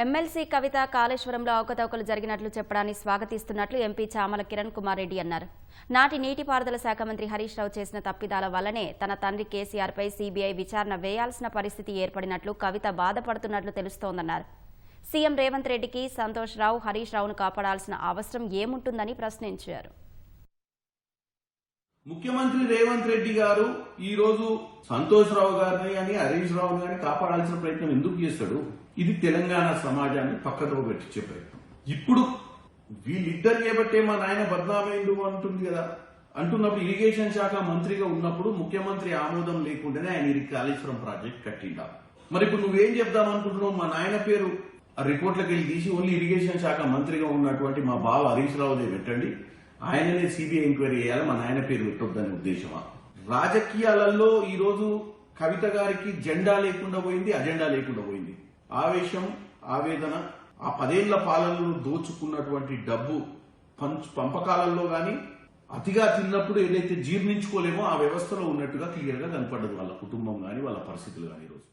MLC కవిత కాళేశ్వరంలో అవకతవకలు జరిగినట్లు చెప్పడాన్ని స్వాగతిస్తున్నట్లు ఎంపీ చామల కిరణ్ కుమార్ రెడ్డి అన్నారు. నాటి నీటిపారుదల శాఖ మంత్రి హరీష్ రావు చేసిన తప్పిదాల వల్లనే తన తండ్రి కేసీఆర్పై సీబీఐ విచారణ వేయాల్సిన పరిస్థితి ఏర్పడినట్లు కవిత బాధపడుతున్నట్లు తెలుస్తోందన్నారు. సీఎం రేవంత్ రెడ్డికి సంతోష్ రావు హరీష్ రావును కాపాడాల్సిన అవసరం ఏముంటుందని ప్రశ్నించారు. ముఖ్యమంత్రి రేవంత్ రెడ్డి గారు ఈ రోజు సంతోష్ రావు గారిని కానీ హరీష్ రావు గారిని కాపాడాల్సిన ప్రయత్నం ఎందుకు చేస్తాడు? ఇది తెలంగాణ సమాజాన్ని పక్కతో పెట్టించే ప్రయత్నం. ఇప్పుడు వీళ్ళిద్దరు చేపట్టే మా నాయన బద్నామైండు అంటుంది కదా. అంటున్నప్పుడు ఇరిగేషన్ శాఖ మంత్రిగా ఉన్నప్పుడు ముఖ్యమంత్రి ఆమోదం లేకుండానే ఆయన ఇది కాళేశ్వరం ప్రాజెక్ట్ కట్టిండా. మరి ఇప్పుడు నువ్వేం చెప్దాం అనుకుంటున్నావు? మా నాయన పేరు ఆ రిపోర్ట్లకు వెళ్ళి తీసి ఓన్లీ ఇరిగేషన్ శాఖ మంత్రిగా ఉన్నటువంటి మా బావ హరీష్ రావుదే పెట్టండి. ఆయననే సిబిఐ ఎంక్వైరీ చేయాలి మన ఆయన పేరు పెట్టొద్దనే ఉద్దేశమా? రాజకీయాలలో ఈ రోజు కవిత గారికి జెండా లేకుండా పోయింది అజెండా లేకుండా పోయింది. ఆవేశం ఆవేదన ఆ పదేళ్ళ పాలనలో దోచుకున్నటువంటి డబ్బు పంచ్ పంపకాలలో గాని అతిగా తిన్నప్పుడు ఏదైతే జీర్ణించుకోలేమో ఆ వ్యవస్థలో ఉన్నట్టుగా క్లియర్గా కనపడదు వాళ్ళ కుటుంబం గాని వాళ్ళ పరిస్థితులు గాని ఈరోజు.